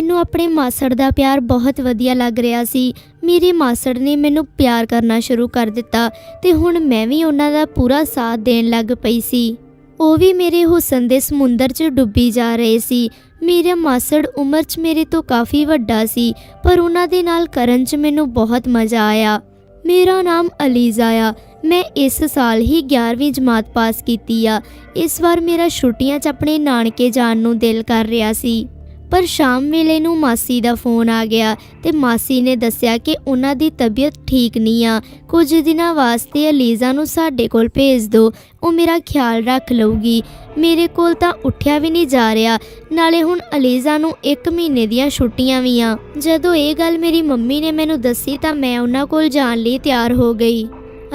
ਮੈਨੂੰ ਆਪਣੇ ਮਾਸੜ ਦਾ ਪਿਆਰ ਬਹੁਤ ਵਧੀਆ ਲੱਗ ਰਿਹਾ ਸੀ। ਮੇਰੇ ਮਾਸੜ ਨੇ ਮੈਨੂੰ ਪਿਆਰ ਕਰਨਾ ਸ਼ੁਰੂ ਕਰ ਦਿੱਤਾ ਤੇ ਹੁਣ ਮੈਂ ਵੀ ਉਹਨਾਂ ਦਾ ਪੂਰਾ ਸਾਥ ਦੇਣ ਲੱਗ ਪਈ ਸੀ। ਉਹ ਵੀ ਮੇਰੇ ਹੁਸਨ ਦੇ ਸਮੁੰਦਰ 'ਚ ਡੁੱਬੀ ਜਾ ਰਹੇ ਸੀ। ਮੇਰੇ ਮਾਸੜ ਉਮਰ 'ਚ ਮੇਰੇ ਤੋਂ ਕਾਫੀ ਵੱਡਾ ਸੀ, ਪਰ ਉਹਨਾਂ ਦੇ ਨਾਲ ਕਰਨ 'ਚ ਮੈਨੂੰ ਬਹੁਤ ਮਜ਼ਾ ਆਇਆ। ਮੇਰਾ ਨਾਮ ਅਲੀਜ਼ਾ ਆ। ਮੈਂ ਇਸ ਸਾਲ ਹੀ 11ਵੀਂ ਜਮਾਤ ਪਾਸ ਕੀਤੀ ਆ। ਇਸ ਵਾਰ ਮੇਰਾ ਛੁੱਟੀਆਂ 'ਚ ਆਪਣੇ ਨਾਨਕੇ ਜਾਣ ਨੂੰ ਦਿਲ ਕਰ ਰਿਹਾ ਸੀ। ਪਰ ਸ਼ਾਮ ਵੇਲੇ ਨੂੰ ਮਾਸੀ ਦਾ ਫੋਨ ਆ ਗਿਆ ਤੇ ਮਾਸੀ ਨੇ ਦੱਸਿਆ ਕਿ ਉਹਨਾਂ ਦੀ ਤਬੀਅਤ ਠੀਕ ਨਹੀਂ ਆ। ਕੁਝ ਦਿਨਾਂ ਵਾਸਤੇ ਅਲੀਜ਼ਾ ਨੂੰ ਸਾਡੇ ਕੋਲ ਭੇਜ ਦਿਓ ਉਹ ਮੇਰਾ ਖਿਆਲ ਰੱਖ ਲਊਗੀ। ਮੇਰੇ ਕੋਲ ਤਾਂ ਉੱਠਿਆ ਵੀ ਨਹੀਂ ਜਾ ਰਿਹਾ, ਨਾਲੇ ਹੁਣ ਅਲੀਜ਼ਾ ਨੂੰ 1 ਮਹੀਨੇ ਦੀਆਂ ਛੁੱਟੀਆਂ ਵੀ ਆ। ਜਦੋਂ ਇਹ ਗੱਲ ਮੇਰੀ ਮੰਮੀ ਨੇ ਮੈਨੂੰ ਦੱਸੀ ਤਾਂ ਮੈਂ ਉਹਨਾਂ ਕੋਲ ਜਾਣ ਲਈ ਤਿਆਰ ਹੋ ਗਈ।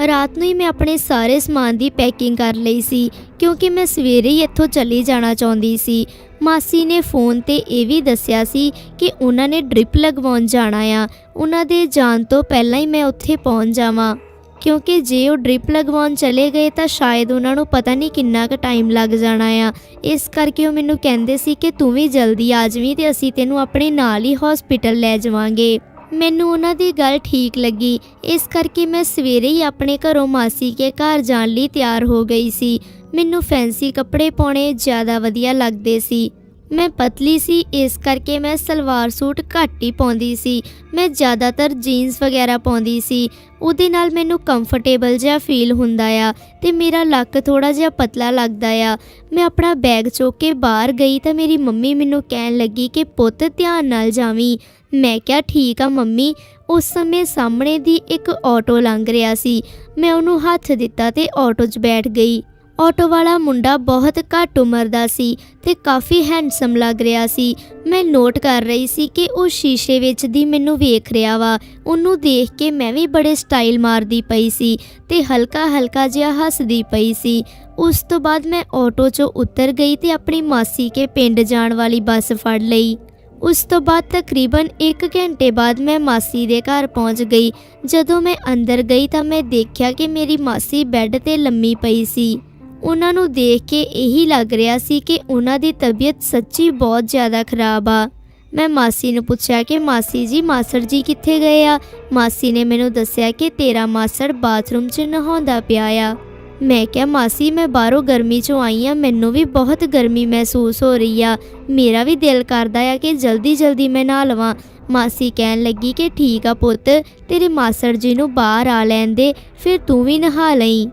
ਰਾਤ ਨੂੰ ਹੀ ਮੈਂ ਆਪਣੇ ਸਾਰੇ ਸਮਾਨ ਦੀ ਪੈਕਿੰਗ ਕਰ ਲਈ ਸੀ, ਕਿਉਂਕਿ ਮੈਂ ਸਵੇਰੇ ਹੀ ਇੱਥੋਂ ਚਲੀ ਜਾਣਾ ਚਾਹੁੰਦੀ ਸੀ। ਮਾਸੀ ਨੇ ਫੋਨ ਤੇ ਇਹ ਵੀ ਦੱਸਿਆ ਸੀ ਕਿ ਉਹਨਾਂ ਨੇ ਡ੍ਰਿਪ ਲਗਵਾਉਣ ਜਾਣਾ ਆ। ਉਹਨਾਂ ਦੇ ਜਾਣ ਤੋਂ ਪਹਿਲਾਂ ਹੀ ਮੈਂ ਉੱਥੇ ਪਹੁੰਚ ਜਾਵਾਂ। ਕਿਉਂਕਿ ਜੇ ਉਹ ਡ੍ਰਿਪ ਲਗਵਾਉਣ ਚਲੇ ਗਏ ਤਾਂ ਸ਼ਾਇਦ ਉਹਨਾਂ ਨੂੰ ਪਤਾ ਨਹੀਂ ਕਿੰਨਾ ਕੁ ਟਾਈਮ ਲੱਗ ਜਾਣਾ ਆ। ਇਸ ਕਰਕੇ ਉਹ ਮੈਨੂੰ ਕਹਿੰਦੇ ਸੀ ਕਿ ਤੂੰ ਵੀ ਜਲਦੀ ਆ ਜਾਵੀਂ ਤੇ ਅਸੀਂ ਤੈਨੂੰ ਆਪਣੇ ਨਾਲ ਹੀ ਹਸਪੀਟਲ ਲੈ ਜਾਵਾਂਗੇ। ਮੈਨੂੰ ਉਹਨਾਂ ਦੀ ਗੱਲ ਠੀਕ ਲੱਗੀ। ਇਸ ਕਰਕੇ ਮੈਂ ਸਵੇਰੇ ਹੀ ਆਪਣੇ ਘਰੋਂ ਮਾਸੀ ਕੇ ਘਰ ਜਾਣ ਲਈ ਤਿਆਰ ਹੋ ਗਈ ਸੀ। ਮੈਨੂੰ ਫੈਂਸੀ ਕੱਪੜੇ ਪਾਉਣੇ ਜ਼ਿਆਦਾ ਵਧੀਆ ਲੱਗਦੇ ਸੀ। ਮੈਂ ਪਤਲੀ ਸੀ, ਇਸ ਕਰਕੇ ਮੈਂ ਸਲਵਾਰ ਸੂਟ ਘੱਟ ਹੀ ਪਾਉਂਦੀ ਸੀ। ਮੈਂ ਜ਼ਿਆਦਾਤਰ ਜੀਨਸ ਵਗੈਰਾ ਪਾਉਂਦੀ ਸੀ। ਉਹਦੇ ਨਾਲ ਮੈਨੂੰ ਕੰਫਰਟੇਬਲ ਜਿਹਾ ਫੀਲ ਹੁੰਦਾ ਆ ਤੇ ਮੇਰਾ ਲੱਕ ਥੋੜਾ ਜਿਹਾ ਪਤਲਾ ਲੱਗਦਾ ਆ। ਮੈਂ ਆਪਣਾ ਬੈਗ ਚੁੱਕ ਕੇ ਬਾਹਰ ਗਈ ਤਾਂ ਮੇਰੀ ਮੰਮੀ ਮੈਨੂੰ ਕਹਿਣ ਲੱਗੀ ਕਿ ਪੁੱਤ ਧਿਆਨ ਨਾਲ ਜਾਵੀਂ। ਮੈਂ ਕਿਹਾ, ਠੀਕ ਆ ਮੰਮੀ। ਉਸ ਸਮੇਂ ਸਾਹਮਣੇ ਦੀ ਇੱਕ ਆਟੋ ਲੰਘ ਰਿਹਾ ਸੀ। ਮੈਂ ਉਹਨੂੰ ਹੱਥ ਦਿੱਤਾ ਤੇ ਆਟੋ 'ਚ ਬੈਠ ਗਈ। ਆਟੋ ਵਾਲਾ ਮੁੰਡਾ ਬਹੁਤ ਘੱਟ ਉਮਰ ਦਾ ਸੀ ਤੇ ਕਾਫੀ ਹੈਂਡਸਮ ਲੱਗ ਰਿਹਾ ਸੀ। ਮੈਂ ਨੋਟ ਕਰ ਰਹੀ ਸੀ ਕਿ ਉਹ ਸ਼ੀਸ਼ੇ ਵਿੱਚ ਦੀ ਮੈਨੂੰ ਵੇਖ ਰਿਹਾ ਵਾ। ਉਹਨੂੰ ਦੇਖ ਕੇ ਮੈਂ ਵੀ ਬੜੇ ਸਟਾਈਲ ਮਾਰਦੀ ਪਈ ਸੀ ਤੇ ਹਲਕਾ ਹਲਕਾ ਜਿਹਾ ਹੱਸਦੀ ਪਈ ਸੀ। ਉਸ ਤੋਂ ਬਾਅਦ ਮੈਂ ਆਟੋ 'ਚੋਂ ਉਤਰ ਗਈ ਤੇ ਆਪਣੀ ਮਾਸੀ ਕੇ ਪਿੰਡ ਜਾਣ ਵਾਲੀ ਬੱਸ ਫੜ ਲਈ। ਉਸ ਤੋਂ ਬਾਅਦ ਤਕਰੀਬਨ 1 ਘੰਟੇ ਬਾਅਦ ਮੈਂ ਮਾਸੀ ਦੇ ਘਰ ਪਹੁੰਚ ਗਈ। ਜਦੋਂ ਮੈਂ ਅੰਦਰ ਗਈ ਤਾਂ ਮੈਂ ਦੇਖਿਆ ਕਿ ਮੇਰੀ ਮਾਸੀ ਬੈੱਡ ਤੇ ਲੰਮੀ ਪਈ ਸੀ। ਉਹਨਾਂ ਨੂੰ ਦੇਖ ਕੇ ਇਹੀ ਲੱਗ ਰਿਹਾ ਸੀ ਕਿ ਉਹਨਾਂ ਦੀ ਤਬੀਅਤ ਸੱਚੀ ਬਹੁਤ ਜ਼ਿਆਦਾ ਖਰਾਬ ਆ। ਮੈਂ ਮਾਸੀ ਨੂੰ ਪੁੱਛਿਆ ਕਿ ਮਾਸੀ ਜੀ, ਮਾਸੜ ਜੀ ਕਿੱਥੇ ਗਏ ਆ? ਮਾਸੀ ਨੇ ਮੈਨੂੰ ਦੱਸਿਆ ਕਿ ਤੇਰਾ ਮਾਸੜ ਬਾਥਰੂਮ 'ਚ ਨਹਾਉਂਦਾ ਪਿਆ ਆ। ਮੈਂ ਕਿਹਾ, ਮਾਸੀ, ਮੈਂ ਬਾਹਰੋਂ ਗਰਮੀ 'ਚੋਂ ਆਈ ਆ, ਮੈਨੂੰ ਵੀ ਬਹੁਤ ਗਰਮੀ ਮਹਿਸੂਸ ਹੋ ਰਹੀ ਆ। ਮੇਰਾ ਵੀ ਦਿਲ ਕਰਦਾ ਆ ਕਿ ਜਲਦੀ ਜਲਦੀ ਮੈਂ ਨਹਾ ਲਵਾਂ। ਮਾਸੀ ਕਹਿਣ ਲੱਗੀ ਕਿ ਠੀਕ ਆ ਪੁੱਤ, ਤੇਰੇ ਮਾਸੜ ਜੀ ਨੂੰ ਬਾਹਰ ਆ ਲੈਣ ਦੇ, ਫਿਰ ਤੂੰ ਵੀ ਨਹਾ ਲਈ।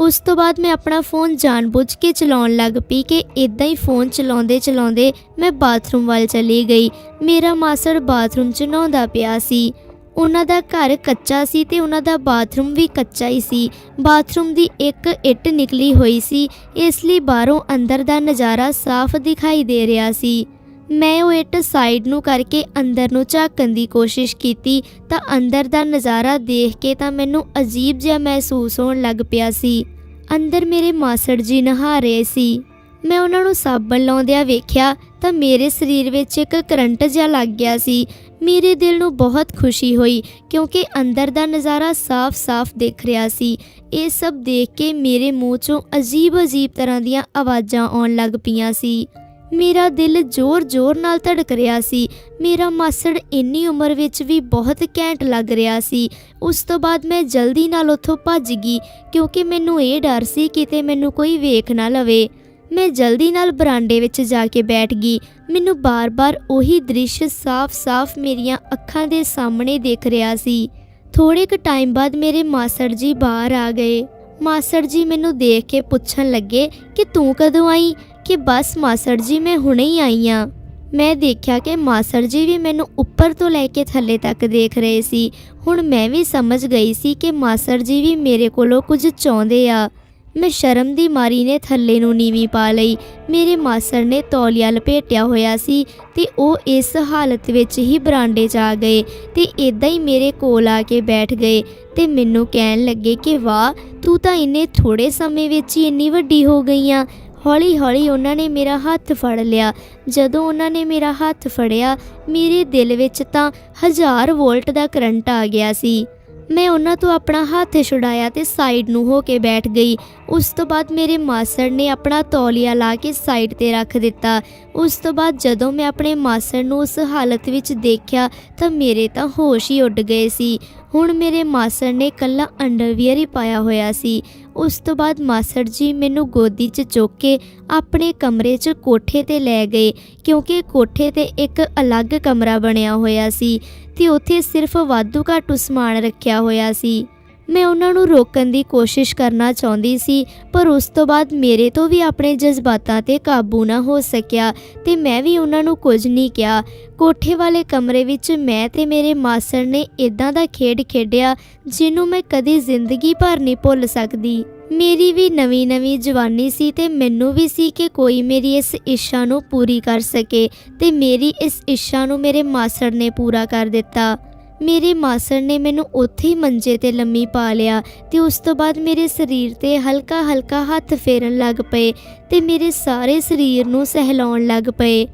ਉਸ ਤੋਂ ਬਾਅਦ ਮੈਂ ਆਪਣਾ ਫੋਨ ਜਾਣਬੁੱਝ ਕੇ ਚਲਾਉਣ ਲੱਗ ਪਈ ਕਿ ਇਦਾਂ ਹੀ ਫੋਨ ਚਲਾਉਂਦੇ ਚਲਾਉਂਦੇ ਮੈਂ ਬਾਥਰੂਮ ਵੱਲ ਚਲੀ ਗਈ। ਮੇਰਾ ਮਾਸੜ ਬਾਥਰੂਮ 'ਚ ਨਹਾਉਂਦਾ ਪਿਆ ਸੀ। ਉਹਨਾਂ ਦਾ ਘਰ ਕੱਚਾ ਸੀ ਤੇ ਉਹਨਾਂ ਦਾ ਬਾਥਰੂਮ ਵੀ ਕੱਚਾ ਹੀ ਸੀ। ਬਾਥਰੂਮ ਦੀ ਇੱਕ ਇੱਟ ਨਿਕਲੀ ਹੋਈ ਸੀ, ਇਸ ਲਈ ਬਾਹਰੋਂ ਅੰਦਰ ਦਾ ਨਜ਼ਾਰਾ ਸਾਫ਼ ਦਿਖਾਈ ਦੇ ਰਿਹਾ ਸੀ। ਮੈਂ ਉਹ ਇੱਟ ਸਾਈਡ ਨੂੰ ਕਰਕੇ ਅੰਦਰ ਨੂੰ ਝਾਕਣ ਦੀ ਕੋਸ਼ਿਸ਼ ਕੀਤੀ ਤਾਂ ਅੰਦਰ ਦਾ ਨਜ਼ਾਰਾ ਦੇਖ ਕੇ ਤਾਂ ਮੈਨੂੰ ਅਜੀਬ ਜਿਹਾ ਮਹਿਸੂਸ ਹੋਣ ਲੱਗ ਪਿਆ ਸੀ। ਅੰਦਰ ਮੇਰੇ ਮਾਸੜ ਜੀ ਨਹਾ ਰਹੇ ਸੀ। ਮੈਂ ਉਹਨਾਂ ਨੂੰ ਸਾਬਣ ਲਾਉਂਦਿਆਂ ਵੇਖਿਆ ਤਾਂ ਮੇਰੇ ਸਰੀਰ ਵਿੱਚ ਇੱਕ ਕਰੰਟ ਜਿਹਾ ਲੱਗ ਗਿਆ ਸੀ। ਮੇਰੇ ਦਿਲ ਨੂੰ ਬਹੁਤ ਖੁਸ਼ੀ ਹੋਈ ਕਿਉਂਕਿ ਅੰਦਰ ਦਾ ਨਜ਼ਾਰਾ ਸਾਫ਼-ਸਾਫ਼ ਦਿਖ ਰਿਹਾ ਸੀ। ਇਹ ਸਭ ਦੇਖ ਕੇ ਮੇਰੇ ਮੂੰਹ 'ਚੋਂ ਅਜੀਬ-ਅਜੀਬ ਤਰ੍ਹਾਂ ਦੀਆਂ ਆਵਾਜ਼ਾਂ ਆਉਣ ਲੱਗ ਪਈਆਂ ਸੀ। ਮੇਰਾ ਦਿਲ ਜ਼ੋਰ-ਜ਼ੋਰ ਨਾਲ ਧੜਕ ਰਿਹਾ ਸੀ। ਮੇਰਾ ਮਾਸੜ ਇੰਨੀ ਉਮਰ ਵਿੱਚ ਵੀ ਬਹੁਤ ਘੈਂਟ ਲੱਗ ਰਿਹਾ ਸੀ। ਉਸ ਤੋਂ ਬਾਅਦ ਮੈਂ ਜਲਦੀ ਨਾਲ ਉੱਥੋਂ ਭੱਜ ਗਈ, ਕਿਉਂਕਿ ਮੈਨੂੰ ਇਹ ਡਰ ਸੀ ਕਿਤੇ ਮੈਨੂੰ ਕੋਈ ਵੇਖ ਨਾ ਲਵੇ। ਮੈਂ ਜਲਦੀ ਨਾਲ ਬਰਾਂਡੇ ਵਿੱਚ ਜਾ ਕੇ ਬੈਠ ਗਈ। ਮੈਨੂੰ ਬਾਰ-ਬਾਰ ਉਹੀ ਦ੍ਰਿਸ਼ ਸਾਫ਼-ਸਾਫ਼ ਮੇਰੀਆਂ ਅੱਖਾਂ ਦੇ ਸਾਹਮਣੇ ਦਿਖ ਰਿਹਾ ਸੀ। ਥੋੜੇ ਕੁ ਟਾਈਮ ਬਾਅਦ ਮੇਰੇ ਮਾਸੜ ਜੀ ਬਾਹਰ ਆ ਗਏ। ਮਾਸੜ ਜੀ ਮੈਨੂੰ ਦੇਖ ਕੇ ਪੁੱਛਣ ਲੱਗੇ ਕਿ ਤੂੰ ਕਦੋਂ ਆਈ? ਕਿ ਬਸ ਮਾਸੜ ਜੀ, ਮੈਂ ਹੁਣੇ ਹੀ ਆਈ ਆ। ਮੈਂ ਦੇਖਿਆ ਕਿ ਮਾਸੜ ਜੀ ਵੀ ਮੈਨੂੰ ਉੱਪਰ ਤੋਂ ਲੈ ਕੇ ਥੱਲੇ ਤੱਕ ਦੇਖ ਰਹੇ ਸੀ। ਹੁਣ ਮੈਂ ਵੀ ਸਮਝ ਗਈ ਸੀ ਕਿ ਮਾਸੜ ਜੀ ਵੀ ਮੇਰੇ ਕੋਲੋਂ ਕੁਝ ਚਾਹੁੰਦੇ ਆ। ਮੈਂ ਸ਼ਰਮ ਦੀ ਮਾਰੀ ਨੇ ਥੱਲੇ ਨੂੰ ਨੀਵੀਂ ਪਾ ਲਈ। ਮੇਰੇ ਮਾਸਰ ਨੇ ਤੌਲੀਆ ਲਪੇਟਿਆ ਹੋਇਆ ਸੀ ਤੇ ਉਹ ਇਸ ਹਾਲਤ ਵਿੱਚ ਹੀ ਬਰਾਂਡੇ 'ਚ ਆ ਗਏ ਤੇ ਇਦਾਂ ਹੀ ਮੇਰੇ ਕੋਲ ਆ ਕੇ ਬੈਠ ਗਏ ਤੇ ਮੈਨੂੰ ਕਹਿਣ ਲੱਗੇ ਕਿ, ਵਾਹ, ਤੂੰ ਤਾਂ ਇੰਨੇ ਥੋੜੇ ਸਮੇਂ ਵਿੱਚ ਹੀ ਇੰਨੀ ਵੱਡੀ ਹੋ ਗਈ ਆ। ਹੌਲੀ-ਹੌਲੀ ਉਹਨਾਂ ਨੇ ਮੇਰਾ ਹੱਥ ਫੜ ਲਿਆ। ਜਦੋਂ ਉਹਨਾਂ ਨੇ ਮੇਰਾ ਹੱਥ ਫੜਿਆ, ਮੇਰੇ ਦਿਲ ਵਿੱਚ ਤਾਂ ਹਜ਼ਾਰ ਵੋਲਟ ਦਾ ਕਰੰਟ ਆ ਗਿਆ ਸੀ। ਮੈਂ ਉਹਨਾਂ ਤੋਂ ਆਪਣਾ ਹੱਥ ਛੁਡਾਇਆ ਤੇ ਸਾਈਡ ਨੂੰ ਹੋ ਕੇ ਬੈਠ ਗਈ। ਉਸ ਤੋਂ ਬਾਅਦ ਮੇਰੇ ਮਾਸੜ ਨੇ ਆਪਣਾ ਤੌਲੀਆ ਲਾ ਕੇ ਸਾਈਡ ਤੇ ਰੱਖ ਦਿੱਤਾ। ਉਸ ਤੋਂ ਬਾਅਦ ਜਦੋਂ ਮੈਂ ਆਪਣੇ ਮਾਸੜ ਨੂੰ ਉਸ ਹਾਲਤ ਵਿੱਚ ਦੇਖਿਆ ਤਾਂ ਮੇਰੇ ਤਾਂ ਹੋਸ਼ ਹੀ ਉੱਡ ਗਏ ਸੀ। ਹੁਣ ਮੇਰੇ ਮਾਸੜ ਨੇ ਕੱਲਾ ਅੰਡਰਵੀਅਰ ਹੀ ਪਾਇਆ ਹੋਇਆ ਸੀ। ਉਸ ਤੋਂ ਬਾਅਦ ਮਾਸੜ ਜੀ ਮੈਨੂੰ ਗੋਦੀ 'ਚ ਚੁੱਕ ਕੇ ਆਪਣੇ ਕਮਰੇ 'ਚ ਕੋਠੇ ਤੇ ਲੈ ਗਏ, ਕਿਉਂਕਿ ਕੋਠੇ ਤੇ ਇੱਕ ਅਲੱਗ ਕਮਰਾ ਬਣਿਆ ਹੋਇਆ ਸੀ ਤੇ ਉੱਥੇ ਸਿਰਫ ਵਾਧੂ ਘਾਟੂ ਸਮਾਨ ਰੱਖਿਆ ਹੋਇਆ ਸੀ। ਮੈਂ ਉਹਨਾਂ ਨੂੰ ਰੋਕਣ ਦੀ ਕੋਸ਼ਿਸ਼ ਕਰਨਾ ਚਾਹੁੰਦੀ ਸੀ, ਪਰ ਉਸ ਤੋਂ ਬਾਅਦ ਮੇਰੇ ਤੋਂ ਵੀ ਆਪਣੇ ਜਜ਼ਬਾਤਾਂ ਤੇ ਕਾਬੂ ਨਾ ਹੋ ਸਕਿਆ ਤੇ ਮੈਂ ਵੀ ਉਹਨਾਂ ਨੂੰ ਕੁਝ ਨਹੀਂ ਕਿਹਾ। ਕੋਠੇ ਵਾਲੇ ਕਮਰੇ ਵਿੱਚ ਮੈਂ ਤੇ ਮੇਰੇ ਮਾਸੜ ਨੇ ਇਦਾਂ ਦਾ ਖੇਡ ਖੇਡਿਆ ਜਿਹਨੂੰ ਮੈਂ ਕਦੀ ਜ਼ਿੰਦਗੀ ਭਰ ਨਹੀਂ ਭੁੱਲ ਸਕਦੀ। ਮੇਰੀ ਵੀ ਨਵੀਂ ਨਵੀਂ ਜਵਾਨੀ ਸੀ ਤੇ ਮੈਨੂੰ ਵੀ ਸੀ ਕਿ ਕੋਈ ਮੇਰੀ ਇਸ ਇੱਛਾ ਨੂੰ ਪੂਰੀ ਕਰ ਸਕੇ ਤੇ ਮੇਰੀ ਇਸ ਇੱਛਾ ਨੂੰ ਮੇਰੇ ਮਾਸੜ ਨੇ ਪੂਰਾ ਕਰ ਦਿੱਤਾ। ਮੇਰੇ ਮਾਸੜ ਨੇ ਮੈਨੂੰ ਉੱਥੇ ਹੀ ਮੰਜੇ ਤੇ ਲੰਮੀ ਪਾ ਲਿਆ ਤੇ ਉਸ ਤੋਂ ਬਾਅਦ ਮੇਰੇ ਸਰੀਰ ਤੇ ਹਲਕਾ ਹਲਕਾ ਹੱਥ ਫੇਰਨ ਲੱਗ ਪਏ ਤੇ ਮੇਰੇ ਸਾਰੇ ਸਰੀਰ ਨੂੰ ਸਹਿਲਾਉਣ ਲੱਗ ਪਏ।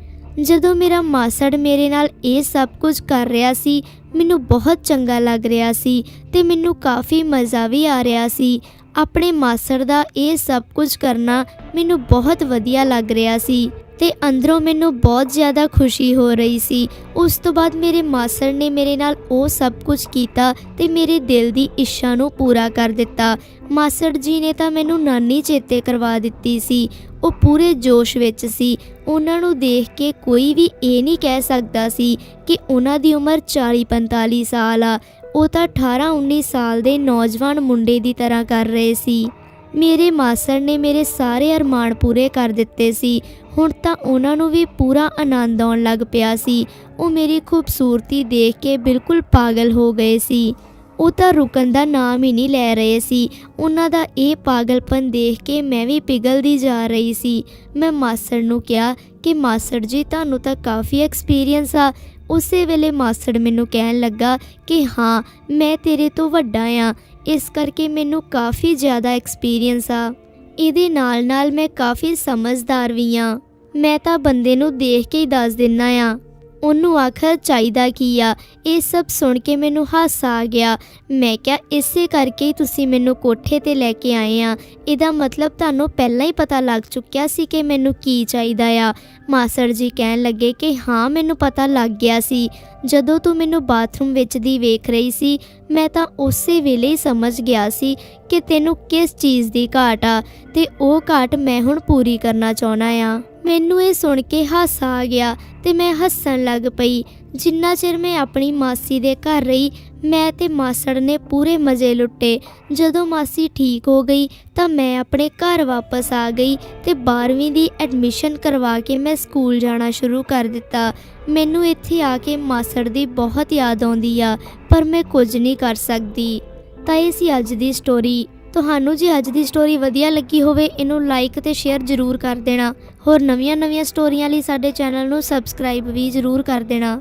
ਜਦੋਂ ਮੇਰਾ ਮਾਸੜ ਮੇਰੇ ਨਾਲ ਇਹ ਸਭ ਕੁਝ ਕਰ ਰਿਹਾ ਸੀ, ਮੈਨੂੰ ਬਹੁਤ ਚੰਗਾ ਲੱਗ ਰਿਹਾ ਸੀ ਤੇ ਮੈਨੂੰ ਕਾਫੀ ਮਜ਼ਾ ਵੀ ਆ ਰਿਹਾ ਸੀ। ਆਪਣੇ ਮਾਸੜ ਦਾ ਇਹ ਸਭ ਕੁਝ ਕਰਨਾ ਮੈਨੂੰ ਬਹੁਤ ਵਧੀਆ ਲੱਗ ਰਿਹਾ ਸੀ। ਤੇ ਅੰਦਰੋਂ ਮੈਨੂੰ ਬਹੁਤ ਜ਼ਿਆਦਾ ਖੁਸ਼ੀ ਹੋ ਰਹੀ ਸੀ। ਉਸ ਤੋਂ ਬਾਅਦ ਮੇਰੇ ਮਾਸੜ ਨੇ ਮੇਰੇ ਨਾਲ ਉਹ ਸਭ ਕੁਝ ਕੀਤਾ ਤੇ ਮੇਰੇ ਦਿਲ ਦੀ ਇੱਛਾ ਨੂੰ ਪੂਰਾ ਕਰ ਦਿੱਤਾ। ਮਾਸੜ ਜੀ ਨੇ ਤਾਂ ਮੈਨੂੰ ਨਾਨੀ ਚੇਤੇ ਕਰਵਾ ਦਿੱਤੀ ਸੀ। ਉਹ ਪੂਰੇ ਜੋਸ਼ ਵਿੱਚ ਸੀ। ਉਹਨਾਂ ਨੂੰ ਦੇਖ ਕੇ ਕੋਈ ਵੀ ਇਹ ਨਹੀਂ ਕਹਿ ਸਕਦਾ ਸੀ ਕਿ ਉਹਨਾਂ ਦੀ ਉਮਰ 40-45 ਸਾਲ ਆ। ਉਹ ਤਾਂ 18-19 ਸਾਲ ਦੇ ਨੌਜਵਾਨ ਮੁੰਡੇ ਦੀ ਤਰ੍ਹਾਂ ਕਰ ਰਹੇ ਸੀ। ਮੇਰੇ ਮਾਸੜ ਨੇ ਮੇਰੇ ਸਾਰੇ ਅਰਮਾਨ ਪੂਰੇ ਕਰ ਦਿੱਤੇ ਸੀ। ਹੁਣ ਤਾਂ ਉਹਨਾਂ ਨੂੰ ਵੀ ਪੂਰਾ ਆਨੰਦ ਆਉਣ ਲੱਗ ਪਿਆ ਸੀ। ਉਹ ਮੇਰੀ ਖੂਬਸੂਰਤੀ ਦੇਖ ਕੇ ਬਿਲਕੁਲ ਪਾਗਲ ਹੋ ਗਏ ਸੀ। ਉਹ ਤਾਂ ਰੁਕਣ ਦਾ ਨਾਮ ਹੀ ਨਹੀਂ ਲੈ ਰਹੇ ਸੀ। ਉਹਨਾਂ ਦਾ ਇਹ ਪਾਗਲਪਨ ਦੇਖ ਕੇ ਮੈਂ ਵੀ ਪਿਘਲਦੀ ਜਾ ਰਹੀ ਸੀ। ਮੈਂ ਮਾਸੜ ਨੂੰ ਕਿਹਾ ਕਿ ਮਾਸੜ ਜੀ, ਤੁਹਾਨੂੰ ਤਾਂ ਕਾਫੀ ਐਕਸਪੀਰੀਅੰਸ ਆ। ਉਸੇ ਵੇਲੇ ਮਾਸੜ ਮੈਨੂੰ ਕਹਿਣ ਲੱਗਾ ਕਿ ਹਾਂ, ਮੈਂ ਤੇਰੇ ਤੋਂ ਵੱਡਾ ਆ। ਇਸ ਕਰਕੇ ਮੈਨੂੰ ਕਾਫੀ ਜ਼ਿਆਦਾ ਐਕਸਪੀਰੀਅੰਸ ਆ। ਇਹਦੇ ਨਾਲ ਨਾਲ ਮੈਂ ਕਾਫੀ ਸਮਝਦਾਰ ਵੀ ਆ ਮੈਂ ਤਾਂ ਬੰਦੇ ਨੂੰ ਦੇਖ ਕੇ ਹੀ ਦੱਸ ਦਿੰਨਾ ਆ ਉਹਨੂੰ ਆਖਰ ਚਾਹੀਦਾ ਕੀ ਆ? ਇਹ ਸਭ ਸੁਣ ਕੇ ਮੈਨੂੰ ਹਾਸਾ ਆ ਗਿਆ। ਮੈਂ ਕਿਹਾ, ਇਸੇ ਕਰਕੇ ਹੀ ਤੁਸੀਂ ਮੈਨੂੰ ਕੋਠੇ ਤੇ ਲੈ ਕੇ ਆਏ ਆ। ਇਹਦਾ ਮਤਲਬ ਤੁਹਾਨੂੰ ਪਹਿਲਾਂ ਹੀ ਪਤਾ ਲੱਗ ਚੁੱਕਿਆ ਸੀ ਕਿ ਮੈਨੂੰ ਕੀ ਚਾਹੀਦਾ ਆ। ਮਾਸੜ ਜੀ ਕਹਿਣ ਲੱਗੇ ਕਿ ਹਾਂ, ਮੈਨੂੰ ਪਤਾ ਲੱਗ ਗਿਆ ਸੀ। ਜਦੋਂ ਤੂੰ ਮੈਨੂੰ ਬਾਥਰੂਮ ਵਿੱਚ ਦੀ ਵੇਖ ਰਹੀ ਸੀ, ਮੈਂ ਤਾਂ ਉਸੇ ਵੇਲੇ ਹੀ ਸਮਝ ਗਿਆ ਸੀ ਕਿ ਤੈਨੂੰ ਕਿਸ ਚੀਜ਼ ਦੀ ਘਾਟ ਆ ਤੇ ਉਹ ਘਾਟ ਮੈਂ ਹੁਣ ਪੂਰੀ ਕਰਨਾ ਚਾਹਣਾ ਆ। ਮੈਨੂੰ ਇਹ ਸੁਣ ਕੇ ਹਾਸਾ ਆ ਗਿਆ ਤੇ ਮੈਂ ਹੱਸਣ ਲੱਗ ਪਈ। ਜਿੰਨਾ ਚਿਰ ਮੈਂ ਆਪਣੀ ਮਾਸੀ ਦੇ ਘਰ ਰਹੀ, ਮੈਂ ਤੇ ਮਾਸੜ ਨੇ ਪੂਰੇ ਮਜ਼ੇ ਲੁੱਟੇ। ਜਦੋਂ ਮਾਸੀ ਠੀਕ ਹੋ ਗਈ ਤਾਂ ਮੈਂ ਆਪਣੇ ਘਰ ਵਾਪਸ ਆ ਗਈ ਤੇ 12ਵੀਂ ਦੀ ਐਡਮਿਸ਼ਨ ਕਰਵਾ ਕੇ ਮੈਂ ਸਕੂਲ ਜਾਣਾ ਸ਼ੁਰੂ ਕਰ ਦਿੱਤਾ। ਮੈਨੂੰ ਇੱਥੇ ਆ ਕੇ ਮਾਸੜ ਦੀ ਬਹੁਤ ਯਾਦ ਆਉਂਦੀ ਆ, ਪਰ ਮੈਂ ਕੁਝ ਨਹੀਂ ਕਰ ਸਕਦੀ। ਤਾਂ ਇਹ ਸੀ ਅੱਜ ਦੀ ਸਟੋਰੀ ਤੁਹਾਨੂੰ ਜੇ ਅੱਜ ਦੀ ਸਟੋਰੀ ਵਧੀਆ ਲੱਗੀ ਹੋਵੇ, ਇਹਨੂੰ ਲਾਈਕ ਤੇ ਸ਼ੇਅਰ ਜ਼ਰੂਰ ਕਰ ਦੇਣਾ। ਹੋਰ ਨਵੀਆਂ-ਨਵੀਆਂ ਸਟੋਰੀਆਂ ਲਈ ਸਾਡੇ ਚੈਨਲ ਨੂੰ ਸਬਸਕ੍ਰਾਈਬ ਵੀ ਜ਼ਰੂਰ ਕਰ ਦੇਣਾ।